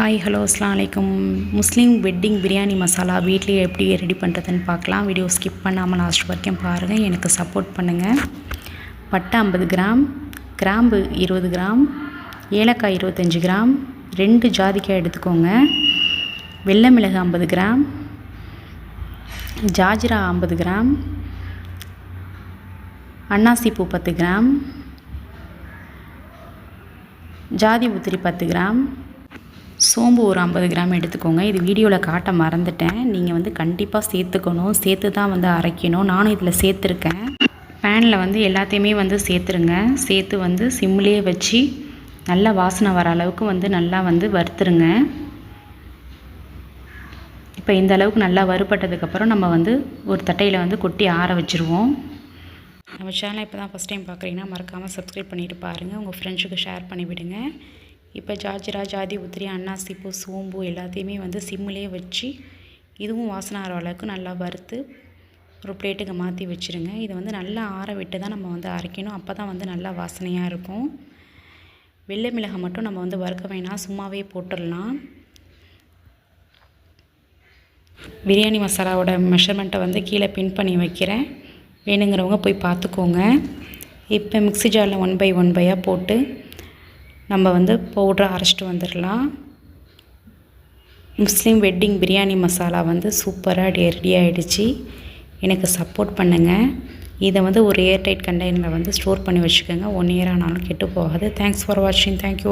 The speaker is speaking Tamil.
ஹாய் ஹலோ அஸ்லாம் வலைக்கும் முஸ்லீம் வெட்டிங் பிரியாணி மசாலா வீட்லேயே எப்படி ரெடி பண்ணுறதுன்னு பார்க்கலாம். வீடியோ ஸ்கிப் பண்ணாமல் லாஸ்ட் வரைக்கும் பாருங்கள் எனக்கு சப்போர்ட் பண்ணுங்கள் பட்டை ஐம்பது கிராம் கிராம்பு இருபது கிராம் ஏலக்காய் இருபத்தஞ்சி கிராம் ரெண்டு ஜாதிக்காய் எடுத்துக்கோங்க. வெள்ளை மிளகு ஐம்பது கிராம் ஜாஜிரா ஐம்பது கிராம் அன்னாசி பூ பத்து கிராம் ஜாதி உத்திரி பத்து கிராம் சோம்பு ஒரு ஐம்பது கிராம் எடுத்துக்கோங்க. இது வீடியோவில் காட்ட மறந்துட்டேன். நீங்கள் வந்து கண்டிப்பாக சேர்த்துக்கணும். சேர்த்து தான் வந்து அரைக்கணும். நானும் இதில் சேர்த்துருக்கேன். பேனில் வந்து எல்லாத்தையுமே வந்து சேர்த்துருங்க. சேர்த்து வந்து சிம்லேயே வச்சு நல்லா வாசனை வர அளவுக்கு வந்து நல்லா வந்து வறுத்துருங்க. இப்போ இந்த அளவுக்கு நல்லா வறுபட்டதுக்கப்புறம் நம்ம வந்து ஒரு தட்டையில் வந்து கொட்டி ஆற வச்சுருவோம். நம்ம சேனலை இப்போ தான் ஃபஸ்ட் டைம் பார்க்குறீங்கன்னா மறக்காமல் சப்ஸ்கிரைப் பண்ணிவிட்டு பாருங்கள் உங்கள் ஃப்ரெண்ட்ஸுக்கு ஷேர் பண்ணிவிடுங்க. இப்போ ஜாஜிரா ஜாதி உத்திரி அன்னாசிப்பூ சோம்பு எல்லாத்தையுமே வந்து சிம்மிலே வச்சு இதுவும் வாசனை ஆகிற அளவுக்கு நல்லா வறுத்து ஒரு பிளேட்டுக்கு மாற்றி வச்சுருங்க. இதை வந்து நல்லா ஆற விட்டு தான் நம்ம வந்து அரைக்கணும். அப்போ தான் வந்து நல்லா வாசனையாக இருக்கும். வெள்ளை மிளகாய் மட்டும் நம்ம வந்து வறுக்க வேணாம். சும்மாவே போட்டுடலாம். பிரியாணி மசாலாவோட மெஷர்மெண்ட்டை வந்து கீழே பின் பண்ணி வைக்கிறேன். வேணுங்கிறவங்க போய் பார்த்துக்கோங்க. இப்போ மிக்ஸி ஜாரில் ஒன் பை ஒன் பையாக போட்டு நம்ம வந்து பவுட்ரை அரைச்சிட்டு வந்துடலாம். முஸ்லீம் வெட்டிங் பிரியாணி மசாலா வந்து சூப்பராக ரெடி ஆகிடுச்சு எனக்கு சப்போர்ட் பண்ணுங்கள் இதை வந்து ஒரு ஏர்டைட் கண்டெய்னரில் வந்து ஸ்டோர் பண்ணி வச்சுக்கோங்க. ஒன் இயர் ஆனாலும் கெட்டு போகாது. தேங்க்ஸ் ஃபார் வாட்சிங் தேங்க்யூ